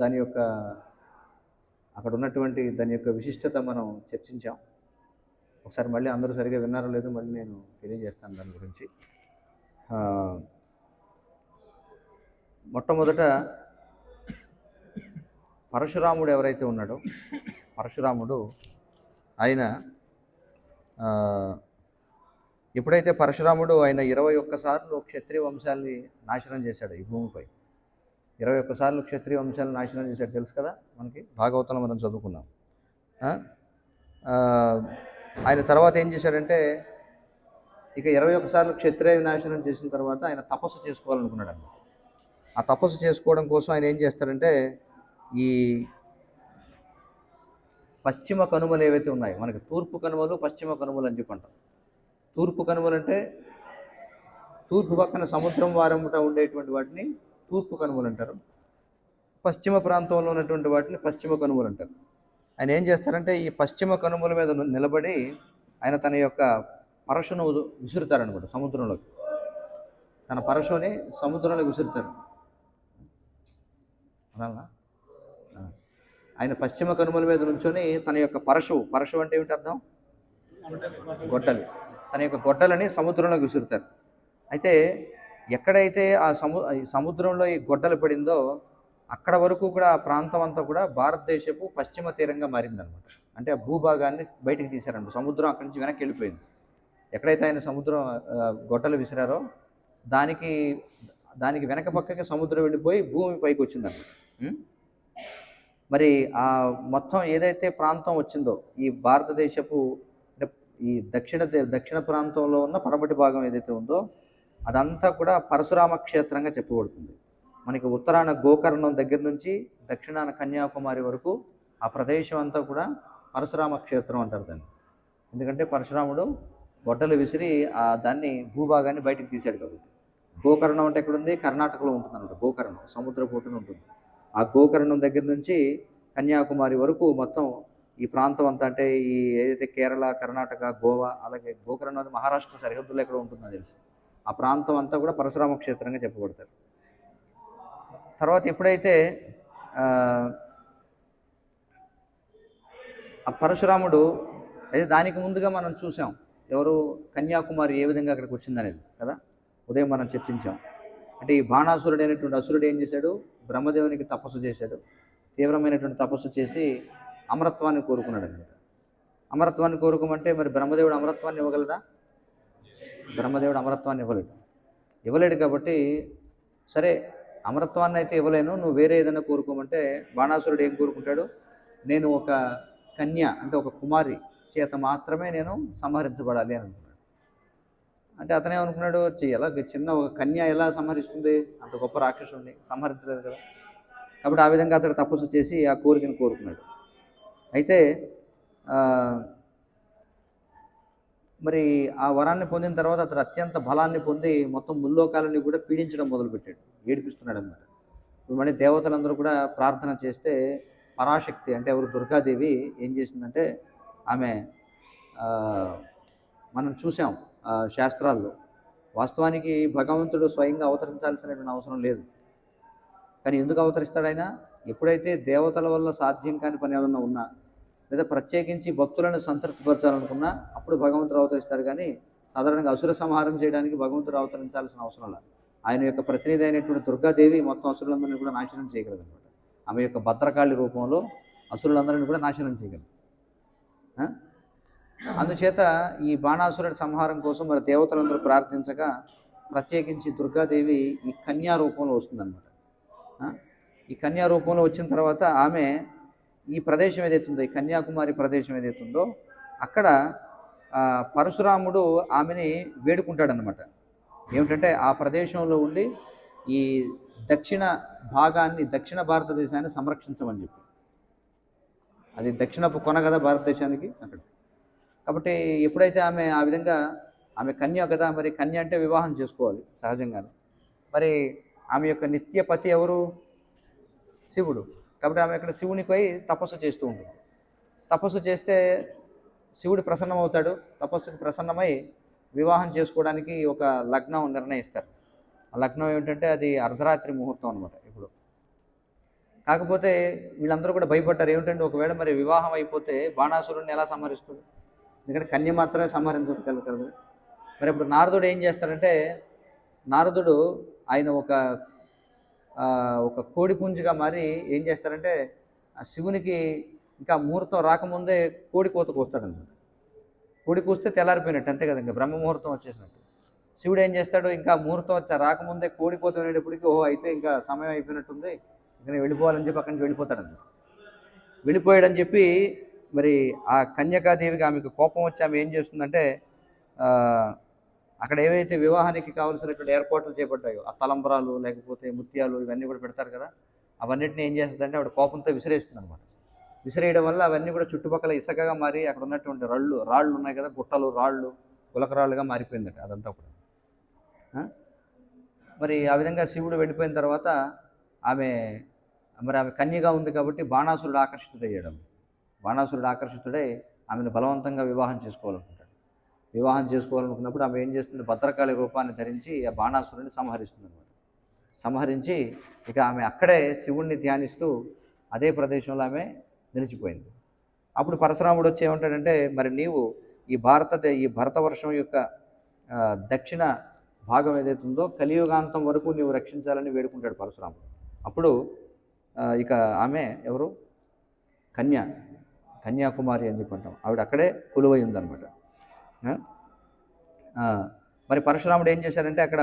దాని యొక్క అక్కడ ఉన్నటువంటి దాని యొక్క విశిష్టత మనం చర్చించాం. ఒకసారి మళ్ళీ అందరూ సరిగా విన్నారో లేదో మళ్ళీ నేను తెలియజేస్తాను దాని గురించి. మొట్టమొదట పరశురాముడు ఎవరైతే ఉన్నాడో పరశురాముడు ఆయన ఎప్పుడైతే పరశురాముడు ఆయన ఇరవై ఒక్కసార్లు క్షత్రియ వంశాన్ని నాశనం చేశాడు ఈ భూమిపై ఇరవై ఒక్కసార్లు క్షత్రియ వంశాలను నాశనం చేశాడు తెలుసు కదా మనకి? భాగవతంలో మనం చదువుకున్నాం. ఆయన తర్వాత ఏం చేశాడంటే ఇక ఇరవై ఒక్కసార్లు క్షత్రియ వినాశనం చేసిన తర్వాత ఆయన తపస్సు చేసుకోవాలనుకున్నాడు అన్నమాట ఆ తపస్సు చేసుకోవడం కోసం ఆయన ఏం చేస్తారంటే ఈ పశ్చిమ కనుమలు ఏవైతే ఉన్నాయో మనకి తూర్పు కనుమలు పశ్చిమ కనుమలు అని చెప్పి అంటాం తూర్పు కనుమలు అంటే తూర్పు పక్కన సముద్రం వారముట ఉండేటువంటి వాటిని తూర్పు కనుమలు అంటారు. పశ్చిమ ప్రాంతంలో ఉన్నటువంటి వాటిని పశ్చిమ కనుమలు అంటారు. ఆయన ఏం చేస్తారంటే ఈ పశ్చిమ కనుమల మీద నిలబడి ఆయన తన యొక్క పరశును విసురుతారనమాట సముద్రంలోకి. తన పరశుని సముద్రంలోకి విసురుతారు. అలా ఆయన పశ్చిమ కనుమల మీద నుంచొని తన యొక్క పరశు పరశు అంటే ఏమిటి అర్థం? గొడ్డలి. తన యొక్క గొడ్డలని సముద్రంలోకి విసురుతారు. అయితే ఎక్కడైతే ఆ సము సముద్రంలో ఈ గొడ్డలు పడిందో అక్కడ వరకు కూడా ఆ ప్రాంతం అంతా కూడా భారతదేశపు పశ్చిమ తీరంగా మారిందనమాట. అంటే ఆ భూభాగాన్ని బయటికి తీశారంట సముద్రం అక్కడి నుంచి వెనక్కి వెళ్ళిపోయింది. ఎక్కడైతే ఆయన సముద్రం గొడ్డలు విసిరారో దానికి దానికి వెనక పక్కకి సముద్రం వెళ్ళిపోయి భూమి పైకి వచ్చిందన్నమాట మరి ఆ మొత్తం ఏదైతే ప్రాంతం వచ్చిందో ఈ భారతదేశపు అంటే ఈ దక్షిణ దక్షిణ ప్రాంతంలో ఉన్న పడమటి భాగం ఏదైతే ఉందో అదంతా కూడా పరశురామ క్షేత్రంగా చెప్పబడుతుంది. మనకి ఉత్తరాన గోకర్ణం దగ్గర నుంచి దక్షిణాన కన్యాకుమారి వరకు ఆ ప్రదేశం అంతా కూడా పరశురామ క్షేత్రం అంటారు దాన్ని. ఎందుకంటే పరశురాముడు గొడ్డలు విసిరి ఆ దాన్ని భూభాగాన్ని బయటికి తీశాడు కాబట్టి. గోకర్ణం అంటే ఎక్కడుంది? కర్ణాటకలో ఉంటుంది అనమాట గోకర్ణం సముద్ర పోటున ఉంటుంది. ఆ గోకర్ణం దగ్గర నుంచి కన్యాకుమారి వరకు మొత్తం ఈ ప్రాంతం అంతా అంటే ఈ ఏదైతే కేరళ కర్ణాటక గోవా అలాగే గోకర్ణం అది మహారాష్ట్ర సరిహద్దులో ఎక్కడ ఉంటుందో తెలుసు. ఆ ప్రాంతం అంతా కూడా పరశురామ క్షేత్రంగా చెప్పబడతారు. తర్వాత ఎప్పుడైతే ఆ, పరశురాముడు అయితే దానికి ముందుగా మనం చూసాం ఎవరు కన్యాకుమారి ఏ విధంగా అక్కడికి వచ్చిందనేది కదా? ఉదయం మనం చర్చించాం. అంటే ఈ బాణాసురుడు అనేటువంటి అసురుడు ఏం చేశాడు? బ్రహ్మదేవునికి తపస్సు చేశాడు. తీవ్రమైనటువంటి తపస్సు చేసి అమరత్వాన్ని కోరుకున్నాడు అనమాట అమరత్వాన్ని కోరుకోమంటే మరి బ్రహ్మదేవుడు అమరత్వాన్ని ఇవ్వగలడా? బ్రహ్మదేవుడు అమరత్వాన్ని ఇవ్వలేడు. ఇవ్వలేడు కాబట్టి సరే అమరత్వాన్ని అయితే ఇవ్వలేను. నువ్వు వేరే ఏదైనా కోరుకోమంటే బాణాసురుడు ఏం కోరుకుంటాడు? నేను ఒక కన్య అంటే ఒక కుమారి చేత మాత్రమే నేను సంహరించబడాలి అని అనుకున్నాడు అంటే అతనే అనుకున్నాడు ఎలా చిన్న ఒక కన్య ఎలా సంహరిస్తుంది? అంత గొప్ప రాక్షసుడిని సంహరించలేదు కదా. కాబట్టి ఆ విధంగా అతడు తపస్సు చేసి ఆ కోరికను కోరుకున్నాడు. అయితే మరి ఆ వరాన్ని పొందిన తర్వాత అతడు అత్యంత బలాన్ని పొంది మొత్తం ముల్లోకాలని కూడా పీడించడం మొదలుపెట్టాడు ఏడిపిస్తున్నాడు అనమాట ఇప్పుడు మళ్ళీ దేవతలందరూ కూడా ప్రార్థన చేస్తే పరాశక్తి అంటే ఎవరు దుర్గాదేవి ఏం చేసిందంటే ఆమె మనం చూసాం శాస్త్రాల్లో వాస్తవానికి భగవంతుడు స్వయంగా అవతరించాల్సినటువంటి అవసరం లేదు. కానీ ఎందుకు అవతరిస్తాడైనా ఎప్పుడైతే దేవతల వల్ల సాధ్యం కాని పని ఏదన్నా ఉన్నా లేదా ప్రత్యేకించి భక్తులను సంతృప్తిపరచాలనుకున్నా అప్పుడు భగవంతుడు అవతరిస్తాడు. కానీ సాధారణంగా అసుర సంహారం చేయడానికి భగవంతుడు అవతరించాల్సిన అవసరం లేదు. ఆయన యొక్క ప్రతినిధి అయినటువంటి దుర్గాదేవి మొత్తం అసురులందరినీ కూడా నాశనం చేయగలదు అనమాట ఆమె యొక్క భద్రకాళి రూపంలో అసురులందరినీ కూడా నాశనం చేయగలదు. అందుచేత ఈ బాణాసురుడి సంహారం కోసం మరి దేవతలందరూ ప్రార్థించగా ప్రత్యేకించి దుర్గాదేవి ఈ కన్యా రూపంలో వస్తుందన్నమాట. ఈ కన్యా రూపంలో వచ్చిన తర్వాత ఆమె ఈ ప్రదేశం ఏదైతుందో ఈ కన్యాకుమారి ప్రదేశం ఏదైతుందో ఉందో అక్కడ పరశురాముడు ఆమెని వేడుకుంటాడనమాట ఏమిటంటే ఆ ప్రదేశంలో ఉండి ఈ దక్షిణ భాగాన్ని దక్షిణ భారతదేశాన్ని సంరక్షించమని చెప్పి. అది దక్షిణపు కొన కదా భారతదేశానికి అక్కడ. కాబట్టి ఎప్పుడైతే ఆమె ఆ విధంగా ఆమె కన్య కదా మరి కన్య అంటే వివాహం చేసుకోవాలి సహజంగానే. మరి ఆమె యొక్క నిత్య పతి ఎవరు? శివుడు. కాబట్టి ఆమె ఇక్కడ శివునిపై తపస్సు చేస్తూ ఉంటుంది. తపస్సు చేస్తే శివుడు ప్రసన్నమవుతాడు. తపస్సుకు ప్రసన్నమై వివాహం చేసుకోవడానికి ఒక లగ్నం నిర్ణయిస్తారు. ఆ లగ్నం ఏమిటంటే అది అర్ధరాత్రి ముహూర్తం అనమాట ఇప్పుడు. కాకపోతే వీళ్ళందరూ కూడా భయపడ్డారు. ఏమిటంటే ఒకవేళ మరి వివాహం అయిపోతే బాణాసురుడిని ఎలా సంహరిస్తుంది ఎందుకంటే కన్య మాత్రమే సంహరించగలుగుతారు కదా మరి ఇప్పుడు నారదుడు ఏం చేస్తాడంటే నారదుడు ఆయన ఒక ఒక కోడి పుంజుగా మారి ఏం చేస్తారంటే ఆ శివునికి ఇంకా ముహూర్తం రాకముందే కోడి కోత కోస్తాడనమాట. కోడి కూస్తే తెల్లారిపోయినట్టు అంతే కదా ఇంకా బ్రహ్మ ముహూర్తం వచ్చేసినట్టు. శివుడు ఏం చేస్తాడు ఇంకా ముహూర్తం వచ్చా రాకముందే కోడి కోత వినేటప్పటికి ఓహో అయితే ఇంకా సమయం అయిపోయినట్టుంది ఇంకా నేను వెళ్ళిపోవాలని చెప్పి అక్కడి నుంచి వెళ్ళిపోతాడన్నమాట వెళ్ళిపోయాడని చెప్పి మరి ఆ కన్యకాదేవికి ఆమెకు కోపం వచ్చి ఆమె ఏం చేస్తుందంటే అక్కడ ఏవైతే వివాహానికి కావాల్సినటువంటి ఏర్పాట్లు చేపట్టాయో ఆ తలంబరాలు లేకపోతే ముత్యాలు ఇవన్నీ కూడా పెడతారు కదా అవన్నిటిని ఏం చేస్తుందంటే ఆవిడ కోపంతో విసిరేస్తుంది అనమాట విసిరేయడం వల్ల అవన్నీ కూడా చుట్టుపక్కల ఇసుకగా మారి అక్కడ ఉన్నటువంటి రాళ్ళు రాళ్ళు ఉన్నాయి కదా గుట్టలు రాళ్ళు గులకరాళ్ళుగా మారిపోయిందట అదంతా కూడా. మరి ఆ విధంగా శివుడు వెళ్ళిపోయిన తర్వాత ఆమె మరి ఆమె కన్యగా ఉంది కాబట్టి బాణాసురుడు ఆకర్షితుడయ్యాడు బాణాసురుడు ఆకర్షితుడై ఆమెను బలవంతంగా వివాహం చేసుకోవాలనుకుంటాడు వివాహం చేసుకోవాలనుకున్నప్పుడు ఆమె ఏం చేస్తుంది? భద్రకాళి రూపాన్ని ధరించి ఆ బాణాసురుని సంహరిస్తుంది అనమాట సంహరించి ఇక ఆమె అక్కడే శివుణ్ణి ధ్యానిస్తూ అదే ప్రదేశంలో ఆమె నిలిచిపోయింది. అప్పుడు పరశురాముడు వచ్చి ఏమంటాడంటే మరి నీవు ఈ భారత ఈ భరతవర్షం యొక్క దక్షిణ భాగం ఏదైతే ఉందో కలియుగాంతం వరకు నీవు రక్షించాలని వేడుకుంటాడు పరశురాముడు. అప్పుడు ఇక ఆమె ఎవరు? కన్య కన్యాకుమారి అని చెప్పి అంటాం. ఆవిడ అక్కడే కొలువై ఉందన్నమాట. మరి పరశురాముడు ఏం చేశారంటే అక్కడ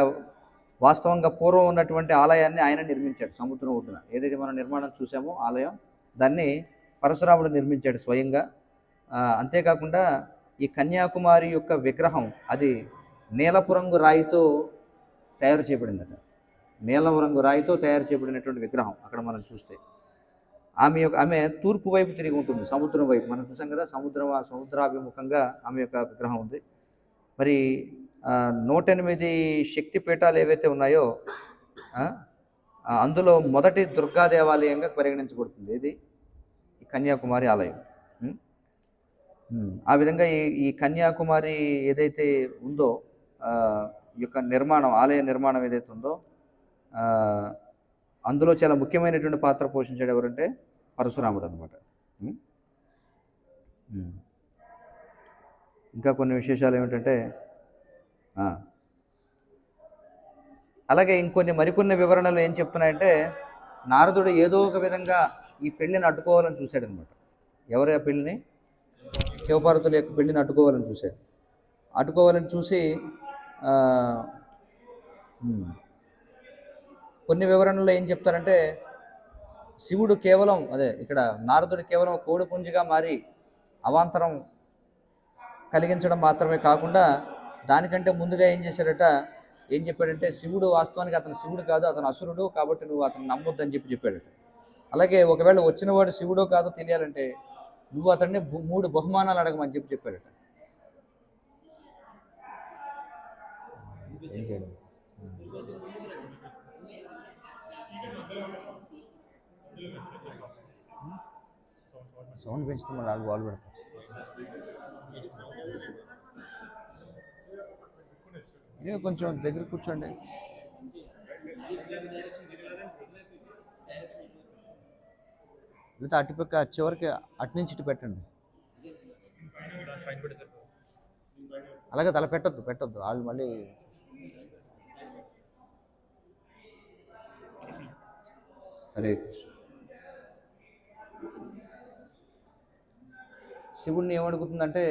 వాస్తవంగా పూర్వం ఉన్నటువంటి ఆలయాన్ని ఆయన నిర్మించాడు సముద్రం ఒడ్డున. ఏదైతే మనం నిర్మాణం చూసామో ఆలయం దాన్ని పరశురాముడు నిర్మించాడు స్వయంగా. అంతేకాకుండా ఈ కన్యాకుమారి యొక్క విగ్రహం అది నీలపు రంగు రాయితో తయారు చేయబడిందట. నీలం రంగు రాయితో తయారు చేయబడినటువంటి విగ్రహం అక్కడ మనం చూస్తే. ఆమె యొక్క ఆమె తూర్పు వైపు తిరిగి ఉంటుంది సముద్రం వైపు. మనం చూసాం కదా సముద్రం సముద్రాభిముఖంగా ఆమె యొక్క విగ్రహం ఉంది. మరి నూట ఎనిమిది శక్తి పీఠాలు ఏవైతే ఉన్నాయో అందులో మొదటి దుర్గా దేవాలయంగా పరిగణించబడుతుంది. ఇది కన్యాకుమారి ఆలయం. ఆ విధంగా ఈ ఈ కన్యాకుమారి ఏదైతే ఉందో ఈ యొక్క నిర్మాణం ఆలయ నిర్మాణం ఏదైతే ఉందో అందులో చాలా ముఖ్యమైనటువంటి పాత్ర పోషించాడు ఎవరంటే పరశురాముడు అనమాట ఇంకా కొన్ని విశేషాలు ఏమిటంటే అలాగే ఇంకొన్ని మరికొన్ని వివరణలు ఏం చెప్తున్నాయంటే నారదుడు ఏదో ఒక విధంగా ఈ పెళ్ళిని అడ్డుకోవాలని చూశాడు అనమాట ఆ పెళ్ళిని శివపార్వతుల యొక్క పెళ్ళిని అడ్డుకోవాలని చూశాడు. అడ్డుకోవాలని చూసి కొన్ని వివరణలో ఏం చెప్తారంటే శివుడు కేవలం అదే ఇక్కడ నారదుడు కేవలం కోడి పుంజిగా మారి అవాంతరం కలిగించడం మాత్రమే కాకుండా దానికంటే ముందుగా ఏం చేశాడట ఏం చెప్పాడంటే శివుడు వాస్తవానికి అతను శివుడు కాదు అతను అసురుడు కాబట్టి నువ్వు అతను నమ్మొద్దని చెప్పి చెప్పాడట. అలాగే ఒకవేళ వచ్చినవాడు శివుడో కాదో తెలియాలంటే నువ్వు అతన్ని బు- మూడు బహుమానాలు అడగమని చెప్పి చెప్పాడట. ఏం చేయాలి? సౌండ్ పెంచితే మళ్ళీ వాళ్ళు వాళ్ళు పెడతారు కొంచెం దగ్గర కూర్చోండి. లేదా అటుపక్క చివరికి అటు నుంచి ఇటు పెట్టండి. అలాగే తల పెట్టద్దు పెట్టొద్దు. వాళ్ళు మళ్ళీ హరే కృష్ణ. శివుడిని ఏమడుగుతుందంటే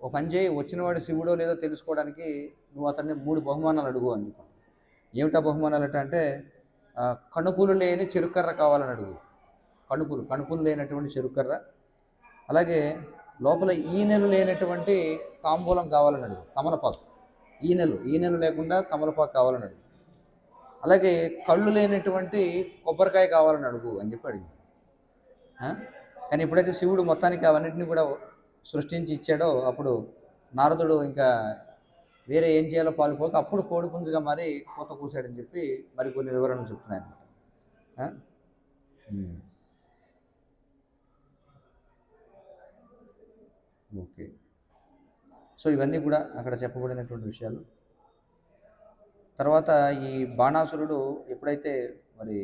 ఒక పని చేయి వచ్చినవాడు శివుడో లేదో తెలుసుకోవడానికి నువ్వు అతన్ని మూడు బహుమానాలు అడుగు అనుకో ఏమిటా బహుమానాలు అంటే అంటే కణుపులు లేని చెరుకర్ర కావాలని అడుగు. కణుపులు కణుపులు లేనటువంటి చెరుకర్ర. అలాగే లోపల ఈనెలు లేనటువంటి తాంబూలం కావాలని అడుగు తమలపాకు. ఈనెలు ఈనెలు లేకుండా తమలపాకు కావాలని అడుగు. అలాగే కళ్ళు లేనటువంటి కొబ్బరికాయ కావాలని అడుగు అని చెప్పి అడిగింది. కానీ ఎప్పుడైతే శివుడు మొత్తానికి అవన్నింటినీ కూడా సృష్టించి ఇచ్చాడో అప్పుడు నారదుడు ఇంకా వేరే ఏం చేయాలో పాల్పోక అప్పుడు కోడి పుంజుగా మరి కోత కూసాడని చెప్పి మరి కొన్ని వివరణలు చెప్తున్నాయి ఓకే. సో ఇవన్నీ కూడా అక్కడ చెప్పబడినటువంటి విషయాలు. తర్వాత ఈ బాణాసురుడు ఎప్పుడైతే మరి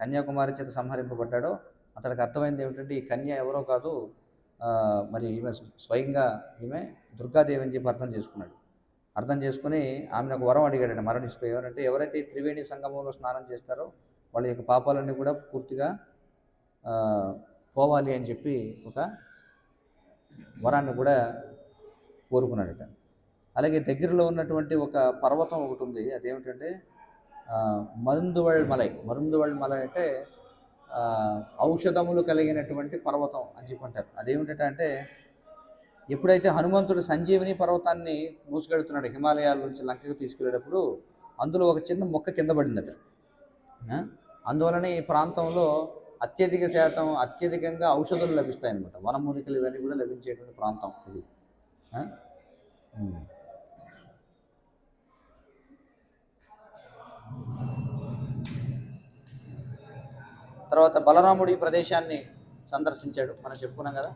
కన్యాకుమారి చేత సంహరింపబడ్డాడో అతడికి అర్థమైంది ఏమిటంటే ఈ కన్య ఎవరో కాదు మరి ఈమె స్వయంగా ఈమె దుర్గాదేవి అని చెప్పి అర్థం చేసుకున్నాడు. అర్థం చేసుకుని ఆమెను ఒక వరం అడిగాడండి మరణిస్తూ ఎవరంటే ఎవరైతే త్రివేణి సంగమంలో స్నానం చేస్తారో వాళ్ళ యొక్క పాపాలన్నీ కూడా పూర్తిగా పోవాలి అని చెప్పి ఒక వరాన్ని కూడా కోరుకున్నాడట. అలాగే దగ్గరలో ఉన్నటువంటి ఒక పర్వతం ఒకటి ఉంది. అదేమిటంటే ఆ, మరుందువళ్ మలై. మరుందువళ్ మలై అంటే ఔషధములు కలిగినటువంటి పర్వతం అని చెప్పి అంటారు. అదేమిటంటే అంటే ఎప్పుడైతే హనుమంతుడు సంజీవిని పర్వతాన్ని మూసుకెడుతున్నాడు హిమాలయాల నుంచి లంకకు తీసుకెళ్ళేటప్పుడు అందులో ఒక చిన్న మొక్క కింద పడిందట. అందువలన అందువలనే ఈ ప్రాంతంలో అత్యధిక శాతం అత్యధికంగా ఔషధాలు లభిస్తాయన్నమాట. వనమూలికలు ఇవన్నీ కూడా లభించేటువంటి ప్రాంతం ఇది ఆ? ఉమ్. తర్వాత బలరాముడు ఈ ప్రదేశాన్ని సందర్శించాడు. మనం చెప్పుకున్నాం కదా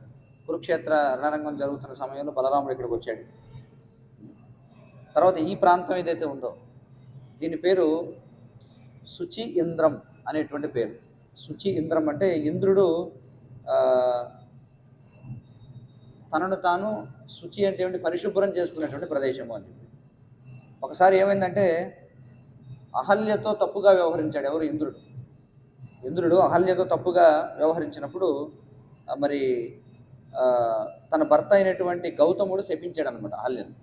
కురుక్షేత్ర రణరంగం జరుగుతున్న సమయంలో బలరాముడు ఇక్కడికి వచ్చాడు. తర్వాత ఈ ప్రాంతం ఏదైతే ఉందో దీని పేరు శుచి ఇంద్రం అనేటువంటి పేరు. శుచి ఇంద్రం అంటే ఇంద్రుడు తనను తాను శుచి అంటే పరిశుభ్రం చేసుకునేటువంటి ప్రదేశము అని చెప్పి. ఒకసారి ఏమైందంటే అహల్యతో తప్పుగా వ్యవహరించాడు ఎవరు? ఇంద్రుడు. ఇంద్రుడు అహల్యతో తప్పుగా వ్యవహరించినప్పుడు మరి తన భర్త అయినటువంటి గౌతముడు శపించాడు అనమాట అహల్యను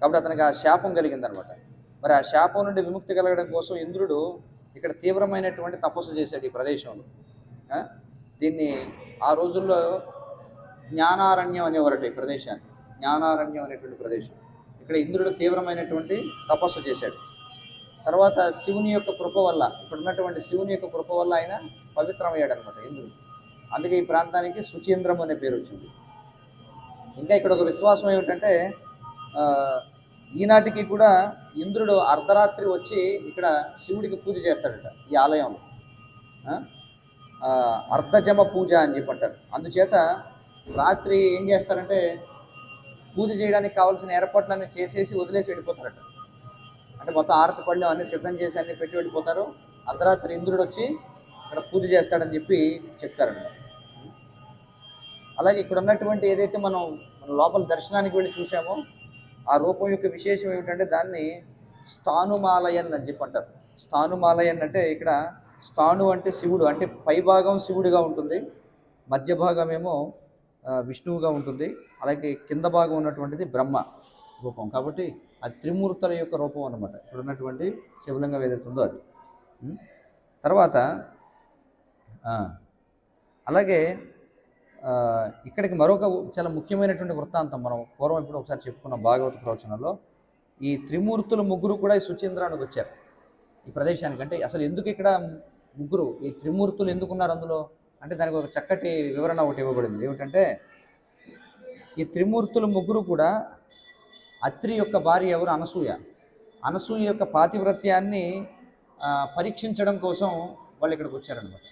కాబట్టి అతనికి ఆ శాపం కలిగిందనమాట మరి ఆ శాపం నుండి విముక్తి కలగడం కోసం ఇంద్రుడు ఇక్కడ తీవ్రమైనటువంటి తపస్సు చేశాడు ఈ ప్రదేశంలో. దీన్ని ఆ రోజుల్లో జ్ఞానారణ్యం అనేవారట ఈ ప్రదేశాన్ని. జ్ఞానారణ్యం అనేటువంటి ప్రదేశం. ఇక్కడ ఇంద్రుడు తీవ్రమైనటువంటి తపస్సు చేశాడు. తర్వాత శివుని యొక్క కృప వల్ల ఇక్కడ ఉన్నటువంటి శివుని యొక్క కృప వల్ల ఆయన పవిత్రమయ్యాడు అనమాట ఇంద్రుడు. అందుకే ఈ ప్రాంతానికి శుచీంద్రం అనే పేరు వచ్చింది. ఇంకా ఇక్కడ ఒక విశ్వాసం ఏమిటంటే ఈనాటికి కూడా ఇంద్రుడు అర్ధరాత్రి వచ్చి ఇక్కడ శివుడికి పూజ చేస్తాడట ఈ ఆలయంలో. అర్ధజమ పూజ అని చెప్పంటారు అందుచేత రాత్రి ఏం చేస్తారంటే పూజ చేయడానికి కావాల్సిన ఏర్పాట్లన్నీ చేసేసి వదిలేసి వెళ్ళిపోతారట. అంటే మొత్తం ఆరతి పళ్ళు అన్ని సిద్ధం చేసి అన్ని పెట్టి వెళ్ళిపోతారు. అర్ధరాత్రి ఇంద్రుడు వచ్చి ఇక్కడ పూజ చేస్తాడని చెప్పి చెప్తారండి అలాగే ఇక్కడ ఉన్నటువంటి ఏదైతే మనం మన లోపల దర్శనానికి వెళ్ళి చూసామో ఆ రూపం యొక్క విశేషం ఏమిటంటే దాన్ని స్థానుమాలయన్ అని చెప్పి అంటారు. స్థానుమాలయన్ అంటే ఇక్కడ స్థాను అంటే శివుడు అంటే పైభాగం శివుడిగా ఉంటుంది మధ్య భాగం ఏమో విష్ణువుగా ఉంటుంది అలాగే కింద భాగం ఉన్నటువంటిది బ్రహ్మ రూపం. కాబట్టి ఆ త్రిమూర్తుల యొక్క రూపం అన్నమాట. ఇప్పుడు ఉన్నటువంటి శివలింగం ఏదైతే ఉందో అది. తర్వాత అలాగే ఇక్కడికి మరొక చాలా ముఖ్యమైనటువంటి వృత్తాంతం మనం పూర్వం ఇప్పుడు ఒకసారి చెప్పుకున్నాం భాగవత ప్రవచనంలో ఈ త్రిమూర్తులు ముగ్గురు కూడా ఈ సుచీంద్రానికి వచ్చారు. ఈ ప్రదేశానికి అంటే అసలు ఎందుకు ఇక్కడ ముగ్గురు? ఈ త్రిమూర్తులు ఎందుకున్నారు అందులో? అంటే దానికి ఒక చక్కటి వివరణ ఒకటి ఇవ్వబడింది. ఏమిటంటే ఈ త్రిమూర్తులు ముగ్గురు కూడా అత్రి యొక్క భార్య ఎవరు? అనసూయ. అనసూయ యొక్క పాతివ్రత్యాన్ని పరీక్షించడం కోసం వాళ్ళు ఇక్కడికి వచ్చారనమాట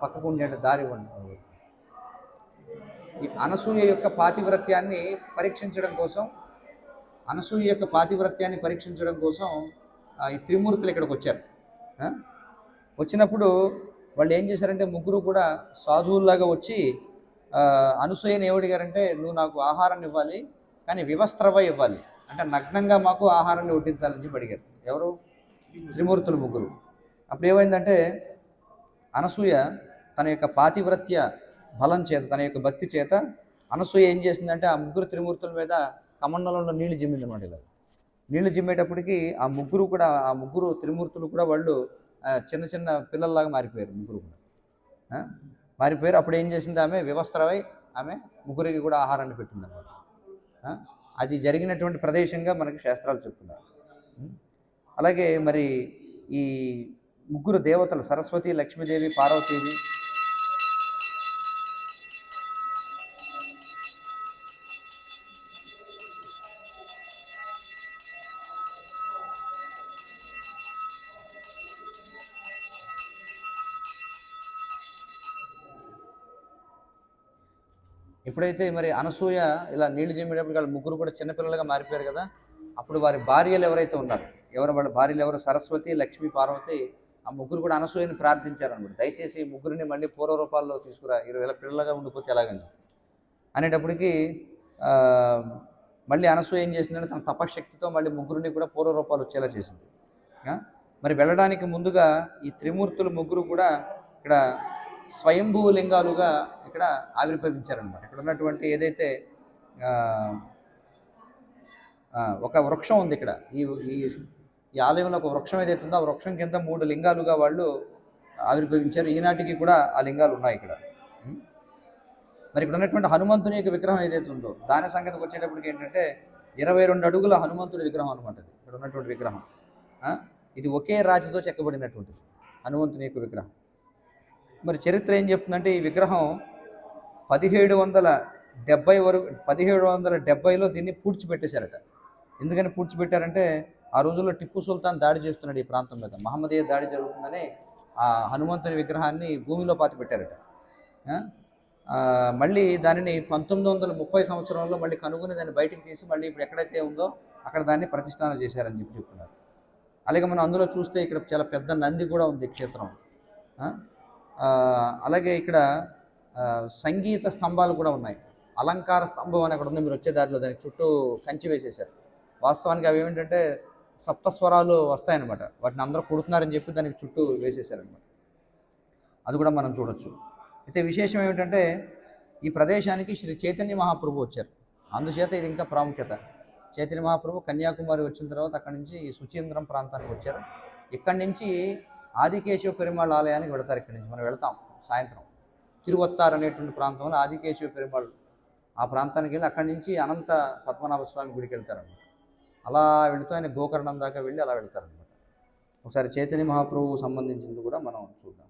పక్కకు ఉండే దారి ఇవ్వండి. ఈ అనసూయ యొక్క పాతివ్రత్యాన్ని పరీక్షించడం కోసం అనసూయ యొక్క పాతివ్రత్యాన్ని పరీక్షించడం కోసం ఈ త్రిమూర్తులు ఇక్కడికి వచ్చారు. వచ్చినప్పుడు వాళ్ళు ఏం చేశారంటే ముగ్గురు కూడా సాధువుల్లాగా వచ్చి అనసూయని ఏమడిగారంటే నువ్వు నాకు ఆహారాన్ని ఇవ్వాలి కానీ వివస్త్రవ ఇవ్వాలి. అంటే నగ్నంగా మాకు ఆహారాన్ని వడ్డించాలని చెప్పి అడిగారు. ఎవరు? త్రిమూర్తులు ముగ్గురు. అప్పుడు ఏమైందంటే అనసూయ తన యొక్క పాతివ్రత్య బలం చేత తన యొక్క భక్తి చేత అనసూయ ఏం చేసిందంటే ఆ ముగ్గురు త్రిమూర్తుల మీద కమండలంలో నీళ్ళు జిమ్మింది అనమాట ఇలా నీళ్ళు జిమ్మేటప్పటికి ఆ ముగ్గురు కూడా ఆ ముగ్గురు త్రిమూర్తులు కూడా వాళ్ళు చిన్న చిన్న పిల్లల్లాగా మారిపోయారు ముగ్గురు కూడా. పారిపోయారు అప్పుడు ఏం చేసింది ఆమె? వివస్త్రవై ఆమె ముగ్గురికి కూడా ఆహారాన్ని పెట్టింది అనమాట అది జరిగినటువంటి ప్రదేశంగా మనకి శాస్త్రాలు చెప్తున్నారు. అలాగే మరి ఈ ముగ్గురు దేవతలు సరస్వతి లక్ష్మీదేవి పార్వతీదేవి ఎప్పుడైతే మరి అనసూయ ఇలా నీళ్ళు జమ్మేటప్పుడు వాళ్ళ ముగ్గురు కూడా చిన్నపిల్లలుగా మారిపోయారు కదా అప్పుడు వారి భార్యలు ఎవరైతే ఉన్నారు ఎవరు వాళ్ళ భార్యలు ఎవరు? సరస్వతి లక్ష్మీ పార్వతి ఆ ముగ్గురు కూడా అనసూయని ప్రార్థించారనమాట. దయచేసి ముగ్గురిని మళ్ళీ పూర్వ రూపాల్లో తీసుకురా ఇరవై వేల పిల్లలుగా ఉండిపోతే ఎలాగని అనేటప్పటికి మళ్ళీ అనసూయ ఏం చేసిందంటే తన తపశక్తితో మళ్ళీ ముగ్గురిని కూడా పూర్వ రూపాలు వచ్చేలా చేసింది. మరి వెళ్ళడానికి ముందుగా ఈ త్రిమూర్తులు ముగ్గురు కూడా ఇక్కడ స్వయంభూ లింగాలుగా ఇక్కడ ఆవిర్భవించారనమాట ఇక్కడ ఉన్నటువంటి ఏదైతే ఒక వృక్షం ఉంది ఇక్కడ. ఈ ఈ ఈ ఆలయంలో ఒక వృక్షం ఏదైతే ఉందో ఆ వృక్షం కింద మూడు లింగాలుగా వాళ్ళు ఆవిర్భవించారు. ఈనాటికి కూడా ఆ లింగాలు ఉన్నాయి ఇక్కడ. మరి ఇక్కడ ఉన్నటువంటి హనుమంతుని యొక్క విగ్రహం ఏదైతే ఉందో దాని సంగతికి వచ్చేటప్పటికి ఏంటంటే ఇరవై రెండు అడుగుల హనుమంతుడి విగ్రహం అనమాట ఇక్కడ ఉన్నటువంటి విగ్రహం. ఇది ఒకే రాజుతో చెక్కబడినటువంటిది. హనుమంతుని యొక్క విగ్రహం. మరి చరిత్ర ఏం చెప్తుందంటే ఈ విగ్రహం పదిహేడు వందల డెబ్బై వరకు పదిహేడు వందల డెబ్బైలో దీన్ని పూడ్చిపెట్టేశారట. ఎందుకని పూడ్చిపెట్టారంటే ఆ రోజుల్లో టిప్పు సుల్తాన్ దాడి చేస్తున్నాడు ఈ ప్రాంతం మీద. మహమ్మదీయ దాడి జరుగుతుందని ఆ హనుమంతుని విగ్రహాన్ని భూమిలో పాతి పెట్టారట. మళ్ళీ దానిని పంతొమ్మిది వందల ముప్పై సంవత్సరంలో మళ్ళీ కనుగొని దాన్ని బయటికి తీసి మళ్ళీ ఇప్పుడు ఎక్కడైతే ఉందో అక్కడ దాన్ని ప్రతిష్టాన చేశారని చెప్పి చెప్తున్నారు. అలాగే మనం అందులో చూస్తే ఇక్కడ చాలా పెద్ద నంది కూడా ఉంది ఈ క్షేత్రం. అలాగే ఇక్కడ సంగీత స్తంభాలు కూడా ఉన్నాయి. అలంకార స్తంభం అని అక్కడ ఉంది. మీరు వచ్చే దారిలో దానికి చుట్టూ కంచి వేసేశారు. వాస్తవానికి అవి ఏమిటంటే సప్తస్వరాలు వస్తాయన్నమాట. వాటిని అందరూ కొడుతున్నారని చెప్పి దానికి చుట్టూ వేసేశారనమాట అది కూడా మనం చూడొచ్చు. అయితే విశేషం ఏమిటంటే ఈ ప్రదేశానికి శ్రీ చైతన్య మహాప్రభు వచ్చారు. అందుచేత ఇది ఇంకా ప్రాముఖ్యత. చైతన్య మహాప్రభు కన్యాకుమారి వచ్చిన తర్వాత అక్కడి నుంచి ఈ సుచీంద్రం ప్రాంతానికి వచ్చారు. ఇక్కడి నుంచి ఆదికేశవ పెరుమాళ్ ఆలయానికి వెళతారు ఇక్కడి నుంచి. మనం వెళతాం సాయంత్రం. తిరువత్తారు అనేటువంటి ప్రాంతంలో ఆదికేశవ పెరుమాళ్ ఆ ప్రాంతానికి వెళ్ళి అక్కడి నుంచి అనంత పద్మనాభ స్వామి గుడికి వెళ్తారనమాట అలా వెళుతూ ఆయన గోకర్ణం దాకా వెళ్ళి అలా వెళ్తారనమాట ఒకసారి చైతన్య మహాప్రభువు సంబంధించింది కూడా మనం చూద్దాం.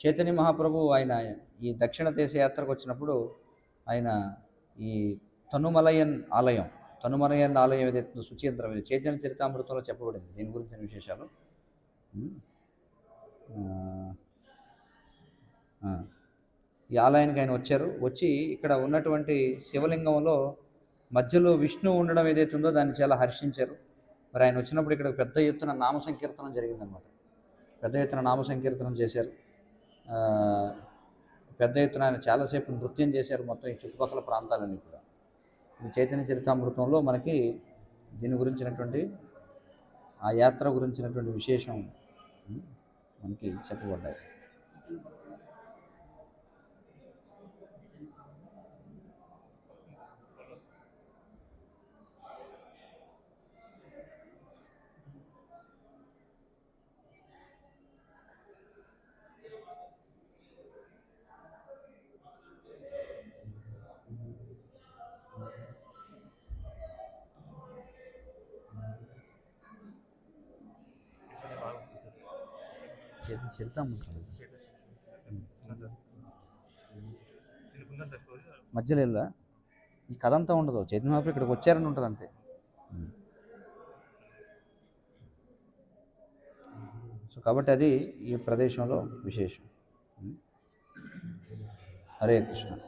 చైతన్య మహాప్రభు ఆయన ఈ దక్షిణ దేశ యాత్రకు వచ్చినప్పుడు ఆయన ఈ తనుమలయన్ ఆలయం తనుమలయన్ ఆలయం ఏదైతే సుచీంద్రమైన ఇది చైతన్య చరితామృతంలో చెప్పబడింది. దీని గురించిన విశేషాలు. ఈ ఆలయానికి ఆయన వచ్చారు. వచ్చి ఇక్కడ ఉన్నటువంటి శివలింగంలో మధ్యలో విష్ణు ఉండడం ఏదైతే ఉందో దాన్ని చాలా హర్షించారు. మరి ఆయన వచ్చినప్పుడు ఇక్కడ పెద్ద ఎత్తున నామ సంకీర్తనం జరిగిందనమాట. పెద్ద ఎత్తున నామ సంకీర్తనం చేశారు. పెద్ద ఎత్తున ఆయన చాలాసేపు నృత్యం చేశారు మొత్తం ఈ చుట్టుపక్కల ప్రాంతాలన్నీ కూడా. ఈ చైతన్య చరితామృతంలో మనకి దీని గురించినటువంటి ఆ యాత్ర గురించినటువంటి విశేషం మనకి చెప్పబడ్డాయి. చైతన్య మధ్యలో వెళ్ళా. ఈ కథ అంతా ఉండదు. చైతన్య మహాప్రభు ఇక్కడికి వచ్చారని ఉంటుంది అంతే. సో కాబట్టి అది ఈ ప్రదేశంలో విశేషం. హరే కృష్ణ.